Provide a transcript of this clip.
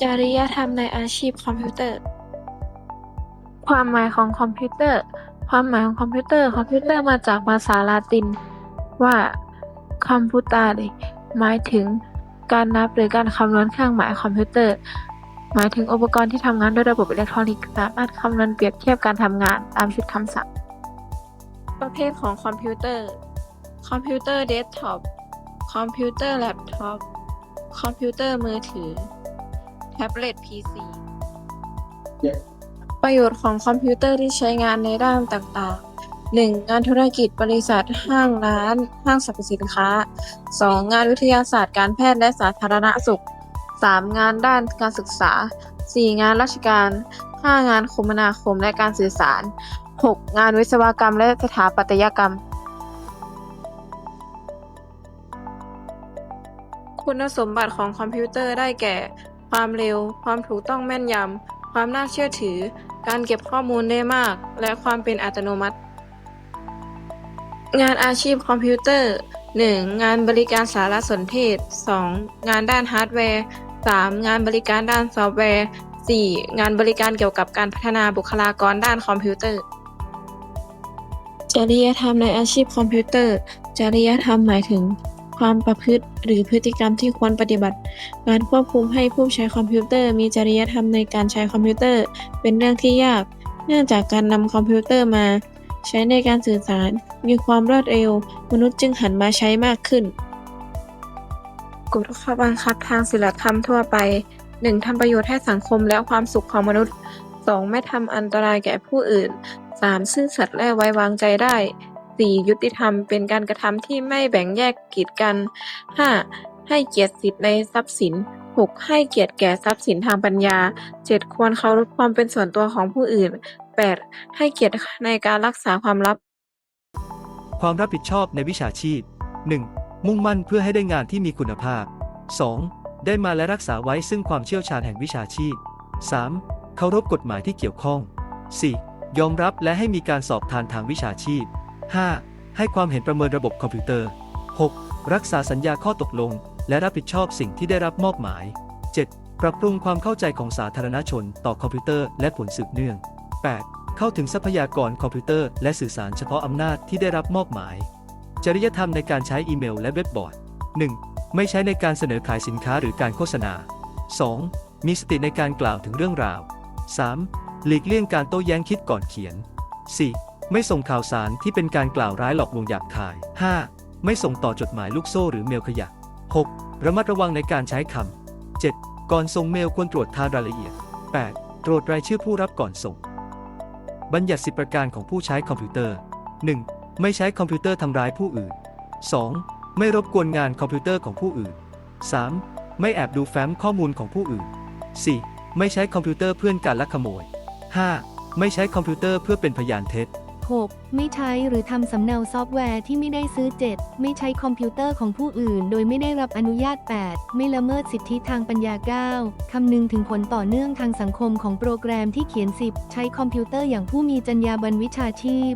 จริยธรรมในอาชีพคอมพิวเตอร์ ความหมายของคอมพิวเตอร์ ความหมายของคอมพิวเตอร์ คอมพิวเตอร์มาจากภาษาลาติน ว่าคอมพูตาเหมายถึงการนับหรือการคำนวณเครื่องหมายคอมพิวเตอร์ หมายถึงอุปกรณ์ที่ทำงานด้วยระบบอิเล็กทรอนิกส์สามารถคำนวณเปรียบเทียบการทำงานตามชุดคำสั่ง ประเภทของคอมพิวเตอร์ คอมพิวเตอร์เดสก์ท็อป คอมพิวเตอร์แล็ปท็อป คอมพิวเตอร์มือถือ แท็บเล็ต PC ประโยชน์ของคอมพิวเตอร์ที่ใช้งานในด้านต่างๆ 1. งานธุรกิจบริษัทห้างร้าน ห้างสรรพสินค้า 2. งานวิทยาศาสตร์การแพทย์และสาธารณสุข 3. งานด้านการศึกษา 4. งานราชการ 5. งานคมนาคมและการสื่อสาร 6. งานวิศวกรรมและสถาปัตยกรรม คุณสมบัติของคอมพิวเตอร์ได้แก่ ความเร็ว ความถูกต้องแม่นยำ ความน่าเชื่อถือ การเก็บข้อมูลได้มาก และความเป็นอัตโนมัติ งานอาชีพคอมพิวเตอร์ 1. งานบริการสารสนเทศ 2. งานด้านฮาร์ดแวร์ 3. งานบริการด้านซอฟต์แวร์ 4. งานบริการเกี่ยวกับการพัฒนาบุคลากรด้านคอมพิวเตอร์ จริยธรรมในอาชีพคอมพิวเตอร์ จริยธรรมหมายถึง ความประพฤติหรือพฤติกรรมที่ควรปฏิบัติ การควบคุมให้ผู้ใช้คอมพิวเตอร์มีจริยธรรมในการใช้คอมพิวเตอร์ เป็นเรื่องที่ยาก เนื่องจากการนำคอมพิวเตอร์มา ใช้ในการสื่อสาร มีความรวดเร็ว มนุษย์จึงหันมาใช้มากขึ้นกฎข้อบังคับทางศีลธรรมทั่วไป 1. ทำประโยชน์ให้สังคมและความสุขของมนุษย์ 2. ไม่ทำอันตรายแก่ผู้อื่น 3. ซื่อสัตย์และไว้วางใจได้ 4. ยุติธรรมเป็นการกระทำที่ไม่แบ่งแยกกีดกัน 5. ให้เกียรติสิทธิในทรัพย์สิน 6. ให้เกียรติแก่ทรัพย์สินทางปัญญา 7. ควรเคารพความเป็นส่วนตัวของผู้อื่น 8. ให้เกียรติในการรักษาความลับ ความรับผิดชอบในวิชาชีพ 1. มุ่งมั่นเพื่อให้ได้งานที่มีคุณภาพ 2. ได้มาและรักษาไว้ซึ่งความเชี่ยวชาญแห่งวิชาชีพ 3. เคารพกฎหมายที่เกี่ยวข้อง 4. ยอมรับและให้มีการสอบทานทางวิชาชีพ 5. ให้ความเห็นประเมินระบบคอมพิวเตอร์ 6. รักษาสัญญาข้อตกลง และรับผิดชอบสิ่งที่ได้รับมอบหมาย 7. ปรับปรุงความเข้าใจของสาธารณชนต่อคอมพิวเตอร์และผลสืบเนื่อง 8. เข้าถึงทรัพยากรคอมพิวเตอร์และสื่อสารเฉพาะอำนาจที่ได้รับมอบหมาย จริยธรรมในการใช้อีเมลและเว็บบอร์ด 1. ไม่ใช้ในการเสนอขายสินค้าหรือการโฆษณา 2. มีสติในการกล่าวถึงเรื่องราว 3. หลีกเลี่ยงการโต้แย้งคิดก่อนเขียน 4. ไม่ส่งข่าวสารที่เป็นการกล่าวร้ายหลอกลวงหยาบคาย 5. ไม่ส่งต่อจดหมายลูกโซ่หรือเมลขยะ 6. ระมัดระวังในการใช้คำ 7. ก่อนส่งเมลควรตรวจทานรายละเอียด 8. ตรวจรายชื่อผู้รับก่อนส่ง บัญญัติสิประการของผู้ใช้คอมพิวเตอร์ 1. ไม่ใช้คอมพิวเตอร์ทำร้ายผู้อื่น 2. ไม่รบกวนงานคอมพิวเตอร์ของผู้อื่น 3. ไม่แอบดูแฟ้มข้อมูลของผู้อื่น 4. ไม่ใช้คอมพิวเตอร์เพื่อนการลักขโมย 5. ไม่ใช้คอมพิวเตอร์เพื่อเป็นพยานเท็จ 6. ไม่ใช้หรือทำสำเนาซอฟต์แวร์ที่ไม่ได้ซื้อ 7. ไม่ใช้คอมพิวเตอร์ของผู้อื่น โดยไม่ได้รับอนุญาต 8. ไม่ละเมิดสิทธิทางปัญญา 9. คำนึงถึงผลต่อเนื่องทางสังคมของโปรแกรมที่เขียน 10. ใช้คอมพิวเตอร์อย่างผู้มีจรรยาบรรณวิชาชีพ